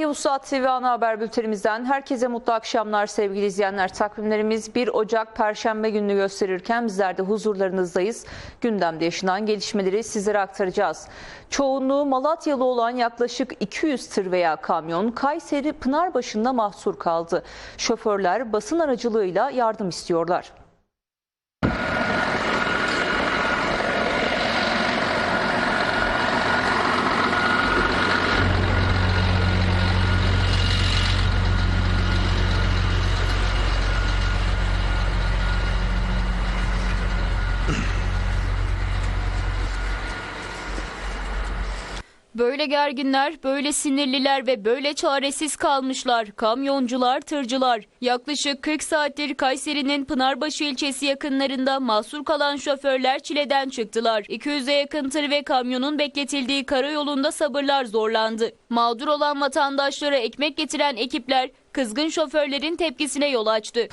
Malatya Vuslat TV ana haber bültenimizden herkese mutlu akşamlar sevgili izleyenler. Takvimlerimiz 1 Ocak Perşembe gününü gösterirken bizler de huzurlarınızdayız. Gündemde yaşanan gelişmeleri sizlere aktaracağız. Çoğunluğu Malatyalı olan yaklaşık 200 tır veya kamyon Kayseri Pınarbaşı'nda mahsur kaldı. Şoförler basın aracılığıyla yardım istiyorlar. Böyle gerginler, böyle sinirliler ve böyle çaresiz kalmışlar. Kamyoncular, tırcılar. Yaklaşık 40 saattir Kayseri'nin Pınarbaşı ilçesi yakınlarında mahsur kalan şoförler çileden çıktılar. 200'e yakın tır ve kamyonun bekletildiği karayolunda sabırlar zorlandı. Mağdur olan vatandaşlara ekmek getiren ekipler kızgın şoförlerin tepkisine yol açtı.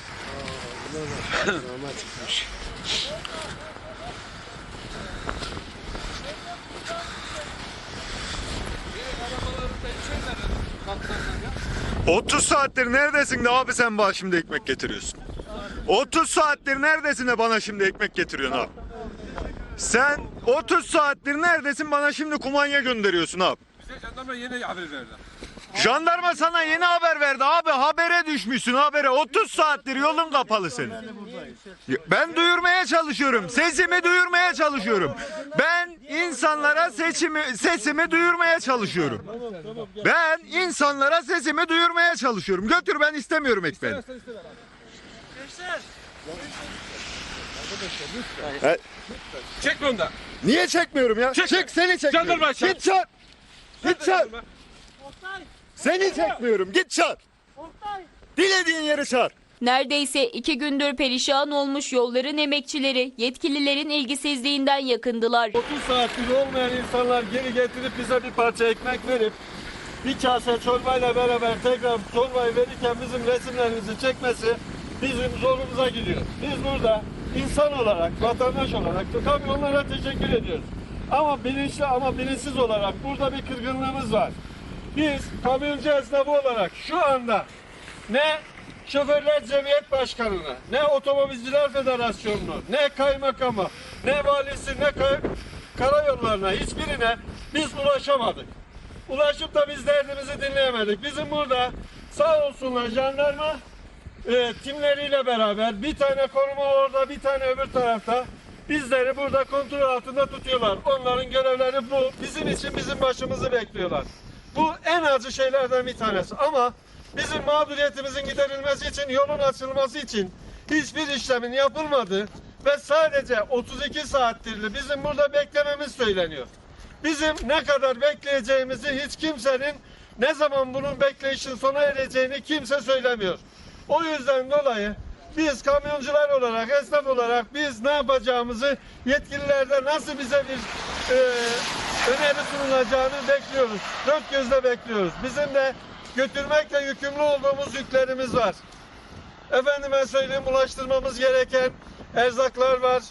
30 saattir neredesin de abi sen bana şimdi ekmek getiriyorsun? 30 saattir neredesin de bana şimdi ekmek getiriyorsun abi? Sen 30 saattir neredesin bana şimdi kumanya gönderiyorsun abi? Bize jandarma yeni haber verdi. Jandarma sana yeni haber verdi abi habere düşmüşsün habere 30 saattir yolun kapalı senin. Ben duyurmaya çalışıyorum sesimi duyurmaya çalışıyorum. Ben insanlara seçimi, sesimi duyurmaya çalışıyorum. Ben insanlara sesimi duyurmaya çalışıyorum. Götür ben istemiyorum ekmeği. Çek da. Niye çekmiyorum ya? Çek. Çek seni çekmiyorum. Jandarma çağır. Git çağır. Git çağır. Seni çekmiyorum. Git çağır. Dilediğin yeri çağır. Neredeyse iki gündür perişan olmuş yolların emekçileri yetkililerin ilgisizliğinden yakındılar. 30 saattir olmayan insanlar geri getirip bize bir parça ekmek verip bir kase çorbayla beraber tekrar çorbayı verirken bizim resimlerimizi çekmesi bizim zorumuza gidiyor. Biz burada insan olarak, vatandaş olarak tabii onlara teşekkür ediyoruz. Ama bilinçli ama bilinçsiz olarak burada bir kırgınlığımız var. Biz kamyoncu esnafı olarak şu anda ne Şoförler Cemiyet Başkanı'na, ne Otomobilciler Federasyonu'nu, ne kaymakamı, ne valisi, ne kay- karayollarına hiçbirine biz ulaşamadık. Ulaşıp da biz derdimizi dinleyemedik. Bizim burada sağ olsunlar jandarma e, timleriyle beraber bir tane koruma orada bir tane öbür tarafta bizleri burada kontrol altında tutuyorlar. Onların görevleri bu. Bizim için bizim başımızı bekliyorlar. Bu en acı şeylerden bir tanesi ama bizim mağduriyetimizin giderilmesi için yolun açılması için hiçbir işlemin yapılmadı ve sadece 32 saattir bizim burada beklememiz söyleniyor. Bizim ne kadar bekleyeceğimizi hiç kimsenin ne zaman bunun bekleyişin sona ereceğini kimse söylemiyor. O yüzden dolayı biz kamyoncular olarak, esnaf olarak biz ne yapacağımızı yetkililerden nasıl bize bir e, öneri sunulacağını bekliyoruz. Dört gözle bekliyoruz. Bizim de götürmekle yükümlü olduğumuz yüklerimiz var. Efendime söyleyeyim ulaştırmamız gereken erzaklar var.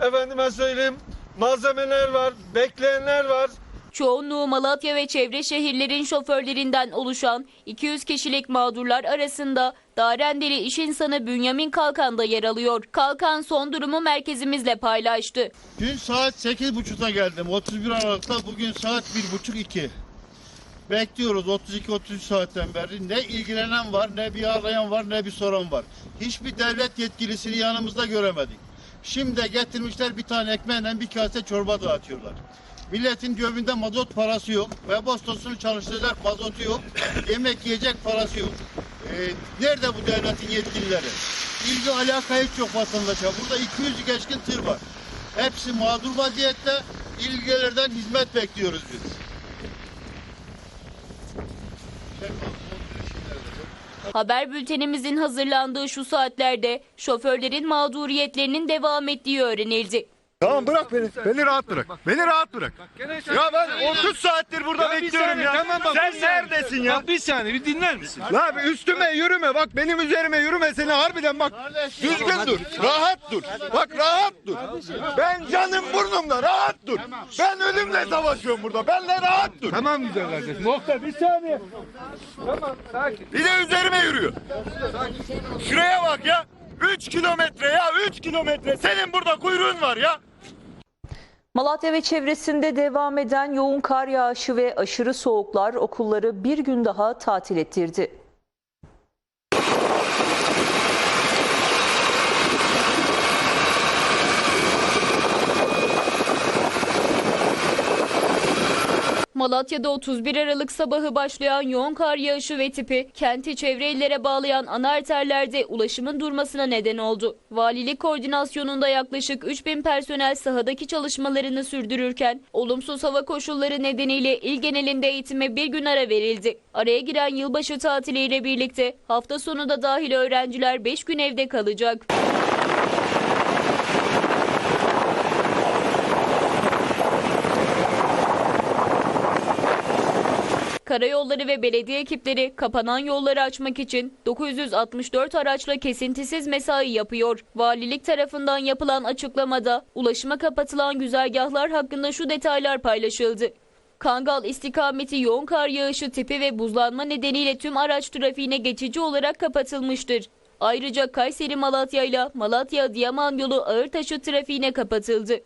Efendime söyleyeyim malzemeler var, bekleyenler var. Çoğunluğu Malatya ve çevre şehirlerin şoförlerinden oluşan 200 kişilik mağdurlar arasında Darendeli iş insanı Bünyamin Kalkan da yer alıyor. Kalkan son durumu merkezimizle paylaştı. Dün saat 8.30'da geldim. 31 Aralık'ta bugün saat 1.30-2. Bekliyoruz 32-33 saatten beri. Ne ilgilenen var, ne bir arayan var, ne bir soran var. Hiçbir devlet yetkilisini yanımızda göremedik. Şimdi getirmişler bir tane ekmeğle bir kase çorba dağıtıyorlar. Milletin cebinde mazot parası yok. Ve bostosunu çalıştıracak mazotu yok. Yemek yiyecek parası yok. Ee, nerede bu devletin yetkilileri? İlgi alaka hiç yok vatandaşa. Burada 200 geçkin tır var. Hepsi mağdur vaziyette. İlgilerden hizmet bekliyoruz biz. Haber bültenimizin hazırlandığı şu saatlerde şoförlerin mağduriyetlerinin devam ettiği öğrenildi. Tamam bırak beni. Beni rahat bırak. Beni rahat bırak. Ya ben 30 saattir burada bir bekliyorum saniye, ya. tamam bak, Sen bir saniye. neredesin ya? Bak bir saniye bir dinler misin? La bir üstüme yürüme bak benim üzerime yürüme seni harbiden bak düzgün dur rahat dur bak rahat dur ben canım burnumda rahat dur ben ölümle savaşıyorum burada benle rahat dur Tamam güzel kardeşim. Muhtar bir saniye. bir de üzerime yürüyor şuraya bak ya 3 kilometre ya 3 kilometre senin burada kuyruğun var ya Malatya ve çevresinde devam eden yoğun kar yağışı ve aşırı soğuklar okulları bir gün daha tatil ettirdi. Malatya'da 31 Aralık sabahı başlayan yoğun kar yağışı ve tipi kenti çevre illere bağlayan ana arterlerde ulaşımın durmasına neden oldu. Valilik koordinasyonunda yaklaşık 3000 personel sahadaki çalışmalarını sürdürürken olumsuz hava koşulları nedeniyle il genelinde eğitime bir gün ara verildi. Araya giren yılbaşı tatiliyle birlikte hafta sonu da dahil öğrenciler 5 gün evde kalacak. Karayolları ve belediye ekipleri kapanan yolları açmak için 964 araçla kesintisiz mesai yapıyor. Valilik tarafından yapılan açıklamada ulaşıma kapatılan güzergahlar hakkında şu detaylar paylaşıldı. Kangal istikameti yoğun kar yağışı tipi ve buzlanma nedeniyle tüm araç trafiğine geçici olarak kapatılmıştır. Ayrıca Kayseri Malatya ile Malatya Adıyaman yolu ağır taşı trafiğine kapatıldı.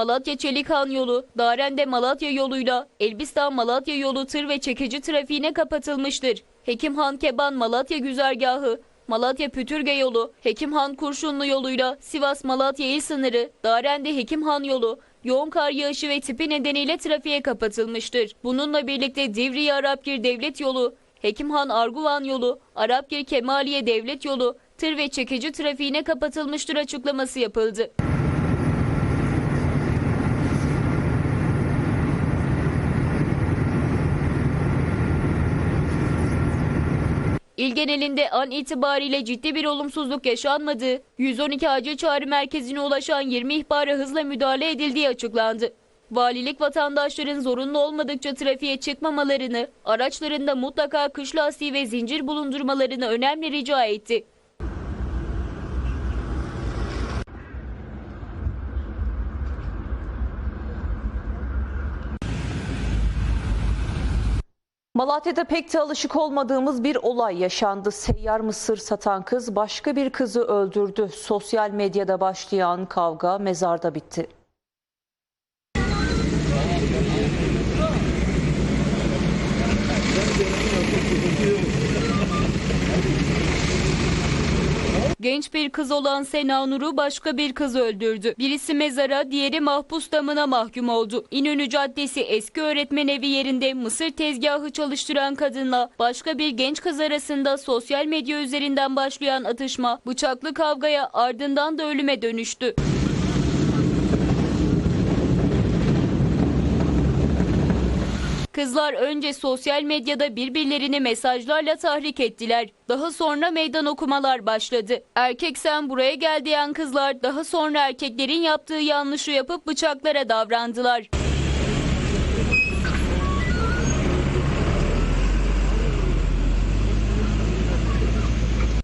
Malatya Çelikan yolu, Darende Malatya yoluyla Elbistan Malatya yolu tır ve çekici trafiğine kapatılmıştır. Hekimhan Keban Malatya güzergahı, Malatya Pütürge yolu, Hekimhan Kurşunlu yoluyla Sivas Malatya il sınırı, Darende Hekimhan yolu, yoğun kar yağışı ve tipi nedeniyle trafiğe kapatılmıştır. Bununla birlikte Divriye Arapgir Devlet yolu, Hekimhan Arguvan yolu, Arapgir Kemaliye Devlet yolu, tır ve çekici trafiğine kapatılmıştır açıklaması yapıldı. İl genelinde an itibariyle ciddi bir olumsuzluk yaşanmadı. 112 acil çağrı merkezine ulaşan 20 ihbara hızla müdahale edildiği açıklandı. Valilik vatandaşların zorunlu olmadıkça trafiğe çıkmamalarını, araçlarında mutlaka kış lastiği ve zincir bulundurmalarını önemli rica etti. Malatya'da pek de alışık olmadığımız bir olay yaşandı. Seyyar mısır satan kız başka bir kızı öldürdü. Sosyal medyada başlayan kavga mezarda bitti. Genç bir kız olan Sena Nur'u başka bir kız öldürdü. Birisi mezara, diğeri mahpus damına mahkum oldu. İnönü Caddesi eski öğretmen evi yerinde mısır tezgahı çalıştıran kadınla başka bir genç kız arasında sosyal medya üzerinden başlayan atışma bıçaklı kavgaya ardından da ölüme dönüştü. Kızlar önce sosyal medyada birbirlerini mesajlarla tahrik ettiler. Daha sonra meydan okumalar başladı. Erkek sen buraya gel diyen kızlar daha sonra erkeklerin yaptığı yanlışı yapıp bıçaklara davrandılar.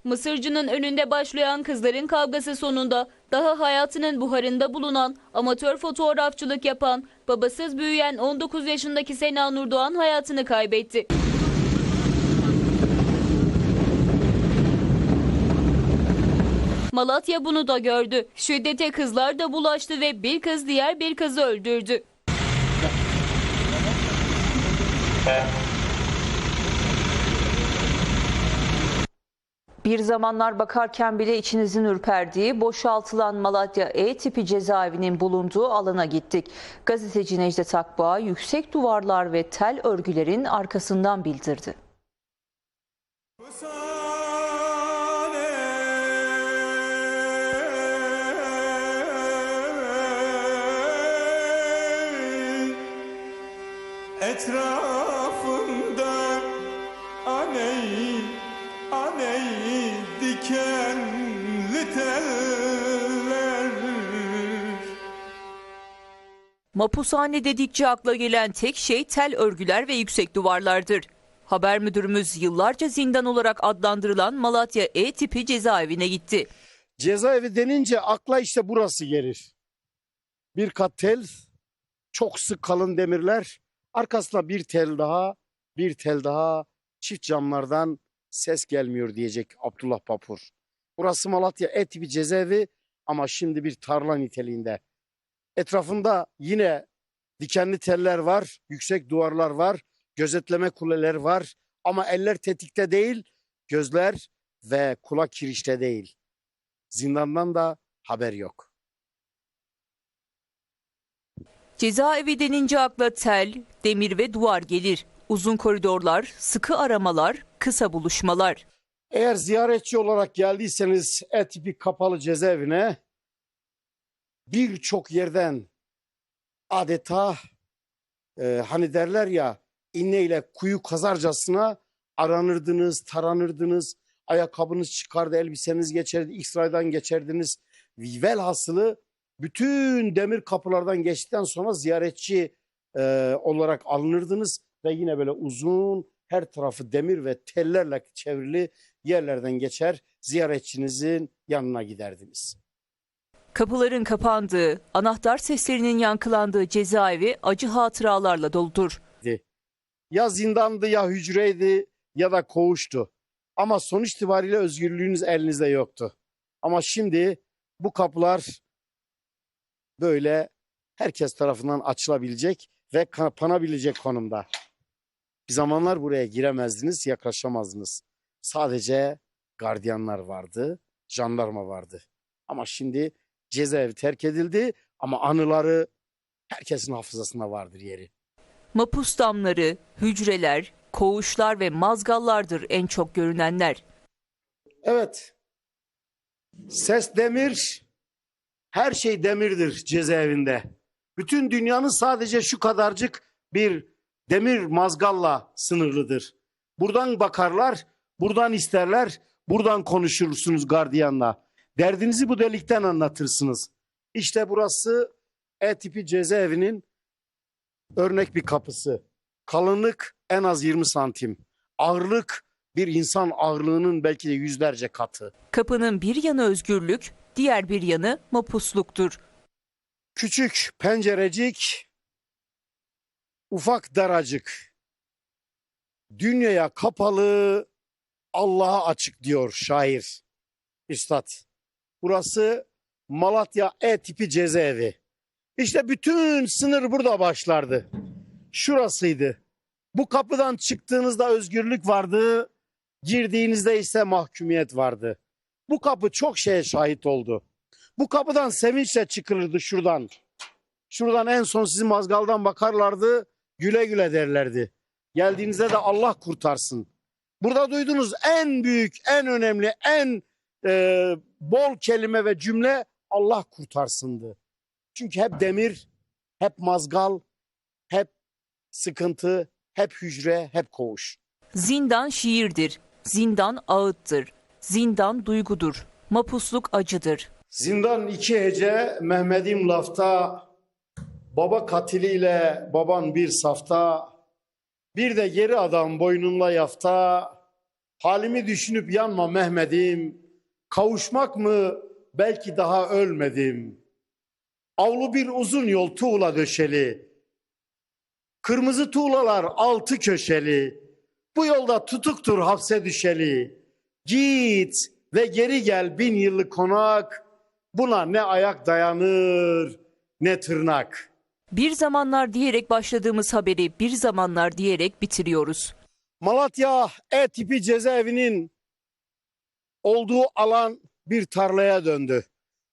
Mısırcının önünde başlayan kızların kavgası sonunda daha hayatının buharında bulunan amatör fotoğrafçılık yapan babasız büyüyen 19 yaşındaki Sena Nurdoğan hayatını kaybetti. Malatya bunu da gördü. Şiddete kızlar da bulaştı ve bir kız diğer bir kızı öldürdü. Bir zamanlar bakarken bile içinizin ürperdiği boşaltılan Malatya E tipi cezaevinin bulunduğu alana gittik. Gazeteci Necdet Akbağ yüksek duvarlar ve tel örgülerin arkasından bildirdi. etrafında Mapushane dedikçe akla gelen tek şey tel örgüler ve yüksek duvarlardır. Haber müdürümüz yıllarca zindan olarak adlandırılan Malatya E tipi cezaevine gitti. Cezaevi denince akla işte burası gelir. Bir kat tel, çok sık kalın demirler, arkasına bir tel daha, bir tel daha, çift camlardan ses gelmiyor diyecek Abdullah Papur. Burası Malatya E tipi cezaevi ama şimdi bir tarla niteliğinde. Etrafında yine dikenli teller var, yüksek duvarlar var, gözetleme kuleleri var ama eller tetikte değil, gözler ve kulak kirişte değil. Zindandan da haber yok. Cezaevi denince akla tel, demir ve duvar gelir. Uzun koridorlar, sıkı aramalar, kısa buluşmalar. Eğer ziyaretçi olarak geldiyseniz E tipi kapalı cezaevine birçok yerden adeta e, hani derler ya inneyle kuyu kazarcasına aranırdınız, taranırdınız, ayakkabınız çıkardı, elbiseniz geçerdi, X-raydan geçerdiniz. Velhasılı bütün demir kapılardan geçtikten sonra ziyaretçi e, olarak alınırdınız ve yine böyle uzun her tarafı demir ve tellerle çevrili yerlerden geçer ziyaretçinizin yanına giderdiniz. Kapıların kapandığı, anahtar seslerinin yankılandığı cezaevi acı hatıralarla doludur. Ya zindandı ya hücreydi ya da koğuştu. Ama sonuç itibariyle özgürlüğünüz elinizde yoktu. Ama şimdi bu kapılar böyle herkes tarafından açılabilecek ve kapanabilecek konumda. Bir zamanlar buraya giremezdiniz, yaklaşamazdınız. Sadece gardiyanlar vardı, jandarma vardı. Ama şimdi cezaevi terk edildi ama anıları herkesin hafızasında vardır yeri. Mapus damları, hücreler, koğuşlar ve mazgallardır en çok görünenler. Evet. Ses demir, her şey demirdir cezaevinde. Bütün dünyanın sadece şu kadarcık bir demir mazgalla sınırlıdır. Buradan bakarlar, buradan isterler, buradan konuşursunuz gardiyanla. Derdinizi bu delikten anlatırsınız. İşte burası E tipi cezaevinin örnek bir kapısı. Kalınlık en az 20 santim. Ağırlık bir insan ağırlığının belki de yüzlerce katı. Kapının bir yanı özgürlük, diğer bir yanı mapusluktur. Küçük pencerecik, ufak daracık. Dünyaya kapalı, Allah'a açık diyor şair, üstad. Burası Malatya E tipi cezaevi. İşte bütün sınır burada başlardı. Şurasıydı. Bu kapıdan çıktığınızda özgürlük vardı, girdiğinizde ise mahkumiyet vardı. Bu kapı çok şeye şahit oldu. Bu kapıdan sevinçle çıkılırdı şuradan. Şuradan en son sizi mazgaldan bakarlardı, güle güle derlerdi. Geldiğinizde de Allah kurtarsın. Burada duyduğunuz en büyük, en önemli, en e, bol kelime ve cümle Allah kurtarsındı. Çünkü hep demir, hep mazgal, hep sıkıntı, hep hücre, hep koğuş. Zindan şiirdir, zindan ağıttır, zindan duygudur, mapusluk acıdır. Zindan iki hece Mehmet'im lafta, baba katiliyle baban bir safta, bir de geri adam boynunla yafta, halimi düşünüp yanma Mehmet'im, kavuşmak mı belki daha ölmedim. Avlu bir uzun yol tuğla döşeli, kırmızı tuğlalar altı köşeli, bu yolda tutuktur hapse düşeli. Git ve geri gel bin yıllık konak, buna ne ayak dayanır ne tırnak. Bir zamanlar diyerek başladığımız haberi bir zamanlar diyerek bitiriyoruz. Malatya E tipi cezaevinin olduğu alan bir tarlaya döndü.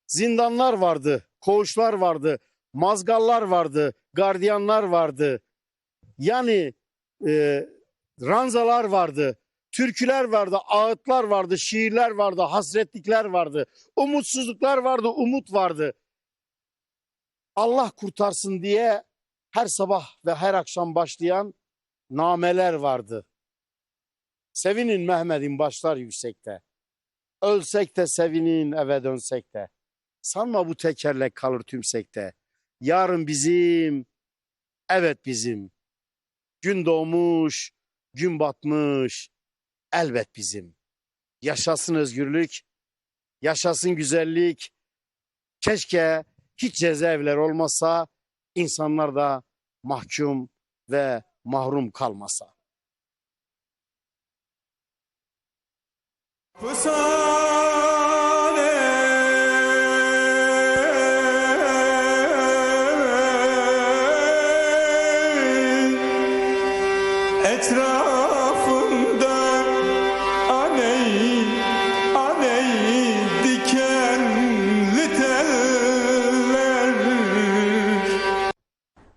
Zindanlar vardı, koğuşlar vardı, mazgallar vardı, gardiyanlar vardı. Yani e, ranzalar vardı, türküler vardı, ağıtlar vardı, şiirler vardı, hasretlikler vardı, umutsuzluklar vardı, umut vardı. Allah kurtarsın diye her sabah ve her akşam başlayan nameler vardı. Sevinin Mehmet'in başlar yüksekte. Ölsek de sevinin eve dönsek de. Sanma bu tekerlek kalır tümsekte. Yarın bizim, evet bizim. Gün doğmuş, gün batmış, elbet bizim. Yaşasın özgürlük, yaşasın güzellik. Keşke hiç cezaevler olmasa, insanlar da mahkum ve mahrum kalmasa. Fısane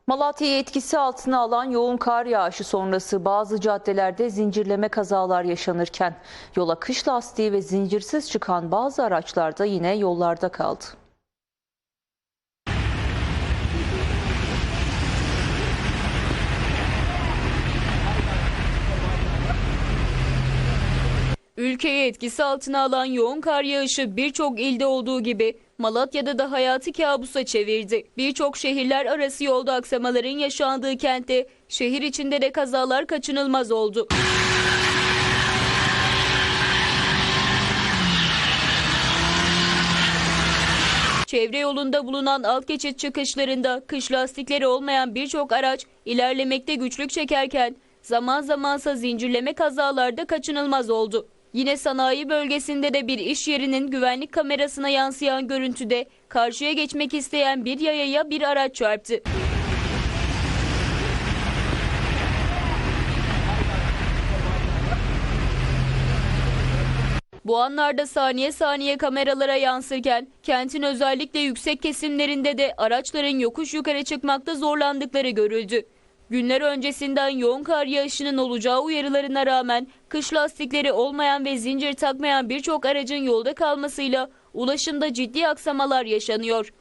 Malatya'yı etkisi altına alan yoğun kar yağışı sonrası bazı caddelerde zincirleme kazalar yaşanırken yola kış lastiği ve zincirsiz çıkan bazı araçlar da yine yollarda kaldı. Ülkeyi etkisi altına alan yoğun kar yağışı birçok ilde olduğu gibi Malatya'da da hayatı kabusa çevirdi. Birçok şehirler arası yolda aksamaların yaşandığı kentte şehir içinde de kazalar kaçınılmaz oldu. Çevre yolunda bulunan alt geçit çıkışlarında kış lastikleri olmayan birçok araç ilerlemekte güçlük çekerken zaman zamansa zincirleme kazalarda kaçınılmaz oldu. Yine sanayi bölgesinde de bir iş yerinin güvenlik kamerasına yansıyan görüntüde karşıya geçmek isteyen bir yayaya bir araç çarptı. Bu anlarda saniye saniye kameralara yansırken kentin özellikle yüksek kesimlerinde de araçların yokuş yukarı çıkmakta zorlandıkları görüldü. Günler öncesinden yoğun kar yağışının olacağı uyarılarına rağmen kış lastikleri olmayan ve zincir takmayan birçok aracın yolda kalmasıyla ulaşımda ciddi aksamalar yaşanıyor.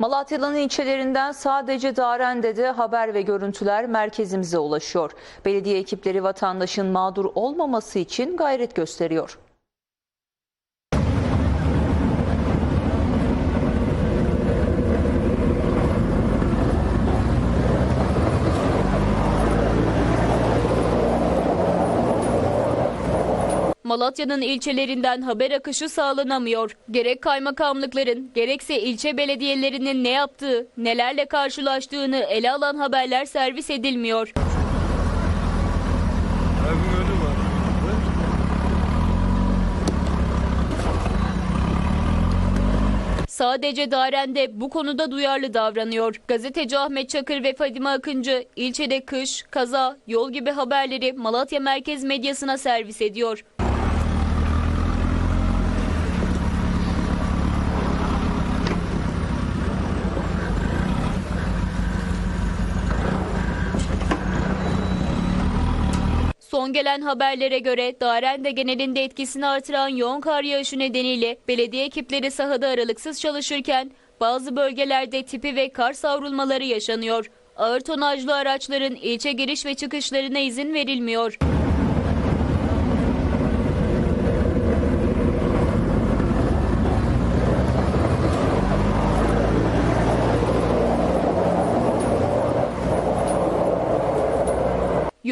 Malatya'nın ilçelerinden sadece Daren'de haber ve görüntüler merkezimize ulaşıyor. Belediye ekipleri vatandaşın mağdur olmaması için gayret gösteriyor. Malatya'nın ilçelerinden haber akışı sağlanamıyor. Gerek kaymakamlıkların gerekse ilçe belediyelerinin ne yaptığı, nelerle karşılaştığını ele alan haberler servis edilmiyor. Sadece Daren'de bu konuda duyarlı davranıyor. Gazeteci Ahmet Çakır ve Fadime Akıncı ilçede kış, kaza, yol gibi haberleri Malatya merkez medyasına servis ediyor. Son gelen haberlere göre Daren'de genelinde etkisini artıran yoğun kar yağışı nedeniyle belediye ekipleri sahada aralıksız çalışırken bazı bölgelerde tipi ve kar savrulmaları yaşanıyor. Ağır tonajlı araçların ilçe giriş ve çıkışlarına izin verilmiyor.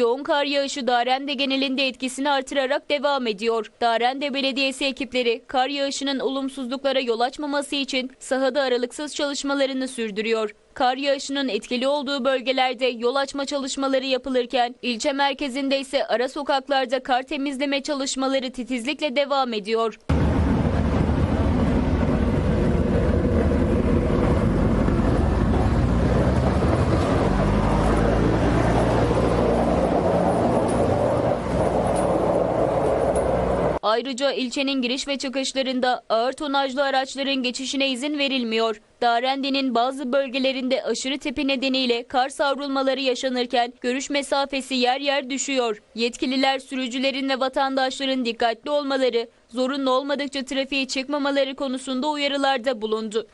Yoğun kar yağışı Darende genelinde etkisini artırarak devam ediyor. Darende Belediyesi ekipleri kar yağışının olumsuzluklara yol açmaması için sahada aralıksız çalışmalarını sürdürüyor. Kar yağışının etkili olduğu bölgelerde yol açma çalışmaları yapılırken ilçe merkezinde ise ara sokaklarda kar temizleme çalışmaları titizlikle devam ediyor. Ayrıca ilçenin giriş ve çıkışlarında ağır tonajlı araçların geçişine izin verilmiyor. Darende'nin bazı bölgelerinde aşırı tepi nedeniyle kar savrulmaları yaşanırken görüş mesafesi yer yer düşüyor. Yetkililer sürücülerin ve vatandaşların dikkatli olmaları, zorunlu olmadıkça trafiğe çıkmamaları konusunda uyarılarda bulundu.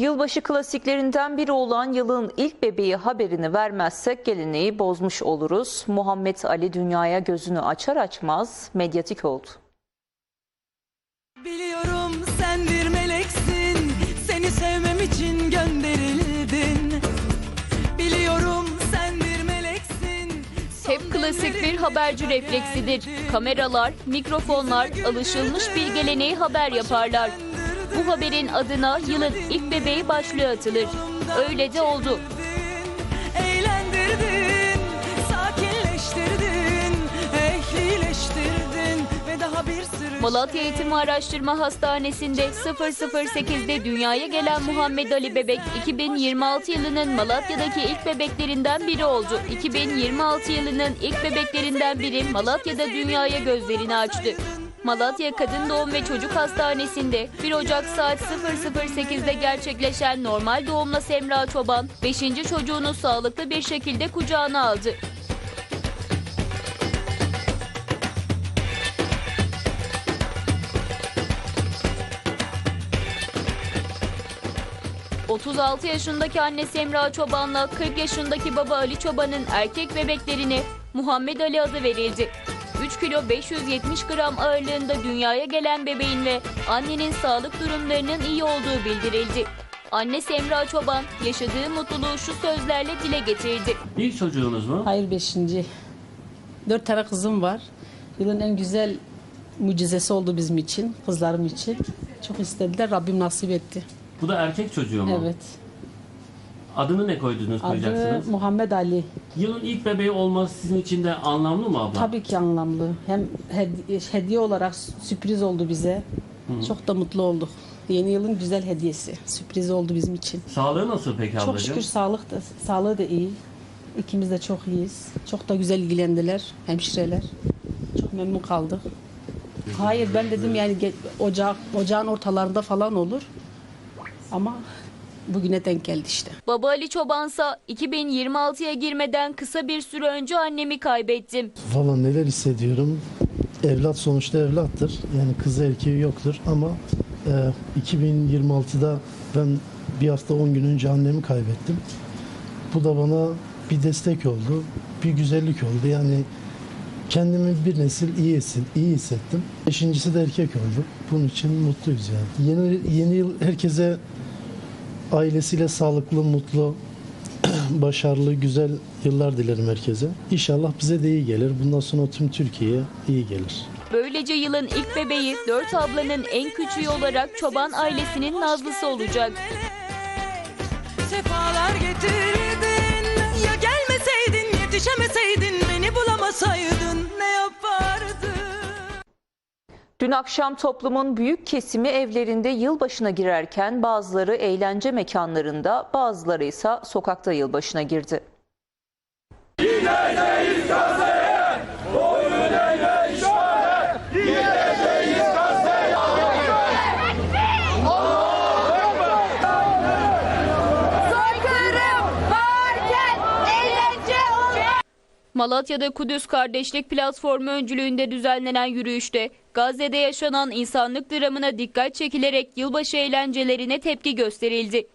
Yılbaşı klasiklerinden biri olan yılın ilk bebeği haberini vermezsek geleneği bozmuş oluruz. Muhammed Ali dünyaya gözünü açar açmaz medyatik oldu. Biliyorum sen bir meleksin Seni sevmem için gönderildin Biliyorum sen bir meleksin Hep klasik bir haberci refleksidir. Kameralar, mikrofonlar, alışılmış bir geleneği haber yaparlar. Bu haberin adına yılın ilk bebeği başlığı atılır. Öyle de oldu. Eğlendirdin Sakinleştirdin Ehlileştirdin Ve daha bir sürü Malatya şey. Eğitim ve Araştırma Hastanesi'nde 008'de dünyaya gelen Muhammed Ali Bebek 2026 yılının Malatya'daki ilk bebeklerinden biri oldu. 2026 yılının ilk bebeklerinden biri Malatya'da dünyaya gözlerini açtı. Malatya Kadın Doğum ve Çocuk Hastanesi'nde 1 Ocak saat 00.08'de gerçekleşen normal doğumla Semra Çoban 5. çocuğunu sağlıklı bir şekilde kucağına aldı. ...36 yaşındaki anne Semra Çoban'la 40 yaşındaki baba Ali Çoban'ın erkek bebeklerine Muhammed Ali adı verildi. 3 kilo 570 gram ağırlığında dünyaya gelen bebeğin ve annenin sağlık durumlarının iyi olduğu bildirildi. Anne Semra Çoban yaşadığı mutluluğu şu sözlerle dile getirdi. İlk çocuğunuz mu? Hayır beşinci. Dört tane kızım var. Yılın en güzel mucizesi oldu bizim için, kızlarım için. Çok istediler, Rabbim nasip etti. Bu da erkek çocuğu mu? Evet. Adını ne koydunuz, Adı koyacaksınız? Muhammed Ali. Yılın ilk bebeği olması sizin için de anlamlı mı abla? Tabii ki anlamlı. Hem hediye, hediye olarak sürpriz oldu bize. Çok da mutlu olduk. Yeni yılın güzel hediyesi. Sürpriz oldu bizim için. Sağlığı nasıl peki ablacığım? Çok şükür sağlık da, sağlığı da iyi. İkimiz de çok iyiyiz. Çok da güzel ilgilendiler hemşireler. Çok memnun kaldık. Hayır ben dedim yani ge- ocak ocağın ortalarında falan olur. Ama bugüne denk geldi işte. Baba Ali Çobansa 2026'ya girmeden kısa bir süre önce annemi kaybettim. Valla neler hissediyorum. Evlat sonuçta evlattır. Yani kızı erkeği yoktur ama e, 2026'da ben bir hafta 10 gün önce annemi kaybettim. Bu da bana bir destek oldu. Bir güzellik oldu. Yani kendimi bir nesil iyi, hisset, iyi hissettim. Beşincisi de erkek oldu. Bunun için mutluyuz yani. Yeni, yeni yıl herkese ailesiyle sağlıklı, mutlu, başarılı, güzel yıllar dilerim herkese. İnşallah bize de iyi gelir. Bundan sonra tüm Türkiye'ye iyi gelir. Böylece yılın ilk bebeği dört ablanın en küçüğü olarak Çoban ailesinin Nazlısı olacak. Sefalar getirdin Ya gelmeseydin yetişemeseydin Dün akşam toplumun büyük kesimi evlerinde yılbaşına girerken bazıları eğlence mekanlarında bazıları ise sokakta yılbaşına girdi. Malatya'da Kudüs Kardeşlik Platformu öncülüğünde düzenlenen yürüyüşte Gazze'de yaşanan insanlık dramına dikkat çekilerek yılbaşı eğlencelerine tepki gösterildi.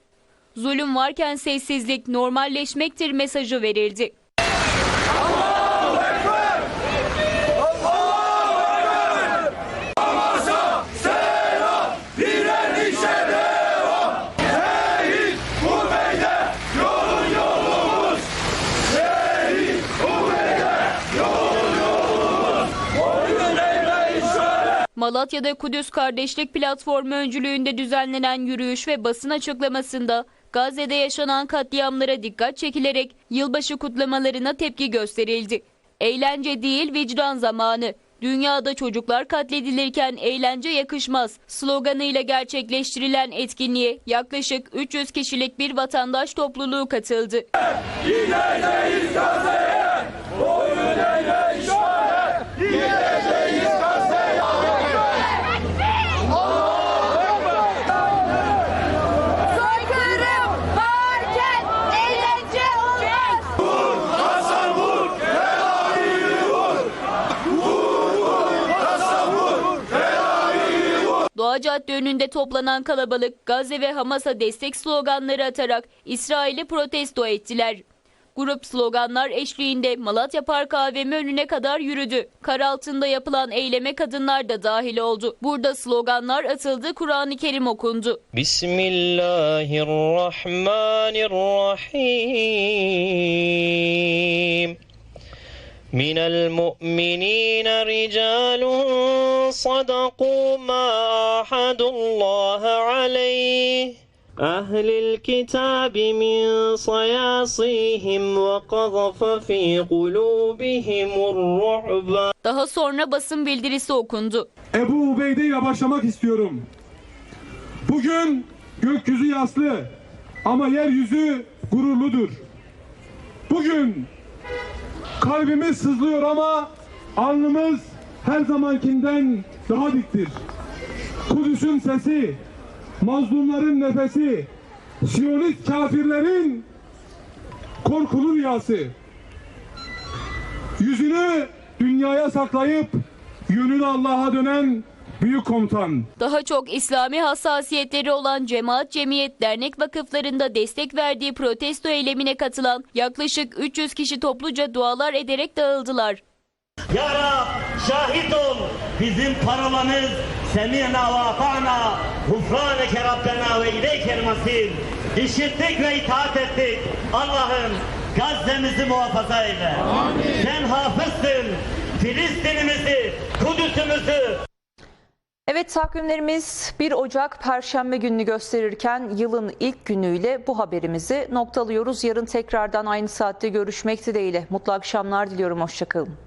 Zulüm varken sessizlik normalleşmektir mesajı verildi. Malatya'da Kudüs Kardeşlik Platformu öncülüğünde düzenlenen yürüyüş ve basın açıklamasında Gazze'de yaşanan katliamlara dikkat çekilerek yılbaşı kutlamalarına tepki gösterildi. Eğlence değil vicdan zamanı. Dünyada çocuklar katledilirken eğlence yakışmaz sloganıyla gerçekleştirilen etkinliğe yaklaşık 300 kişilik bir vatandaş topluluğu katıldı. Doğacı cadde önünde toplanan kalabalık Gazze ve Hamas'a destek sloganları atarak İsrail'i protesto ettiler. Grup sloganlar eşliğinde Malatya Park AVM önüne kadar yürüdü. Kar altında yapılan eyleme kadınlar da dahil oldu. Burada sloganlar atıldı, Kur'an-ı Kerim okundu. Bismillahirrahmanirrahim. من المؤمنين رجال صدقوا ما عاهدوا الله عليه أهل الكتاب من صياصيهم وقذف في قلوبهم الرعب Daha sonra basın bildirisi okundu. Ebu Ubeyde ile başlamak istiyorum. Bugün gökyüzü yaslı ama yeryüzü gururludur. Bugün kalbimiz sızlıyor ama alnımız her zamankinden daha diktir. Kudüs'ün sesi, mazlumların nefesi, Siyonist kafirlerin korkulu rüyası. Yüzünü dünyaya saklayıp yönünü Allah'a dönen büyük komutan. Daha çok İslami hassasiyetleri olan cemaat, cemiyet, dernek vakıflarında destek verdiği protesto eylemine katılan yaklaşık 300 kişi topluca dualar ederek dağıldılar. Ya Rab şahit ol. Bizim parolamız Semihna ve ata'na Gufraneke Rabbena ve ileykel masir. İşittik ve itaat ettik. Allah'ım Gazze'mizi muhafaza eyle. Sen hafızsın. Filistin'imizi Kudüs'ümüzü Evet takvimlerimiz 1 Ocak Perşembe gününü gösterirken yılın ilk günüyle bu haberimizi noktalıyoruz. Yarın tekrardan aynı saatte görüşmek dileğiyle. Mutlu akşamlar diliyorum. Hoşçakalın.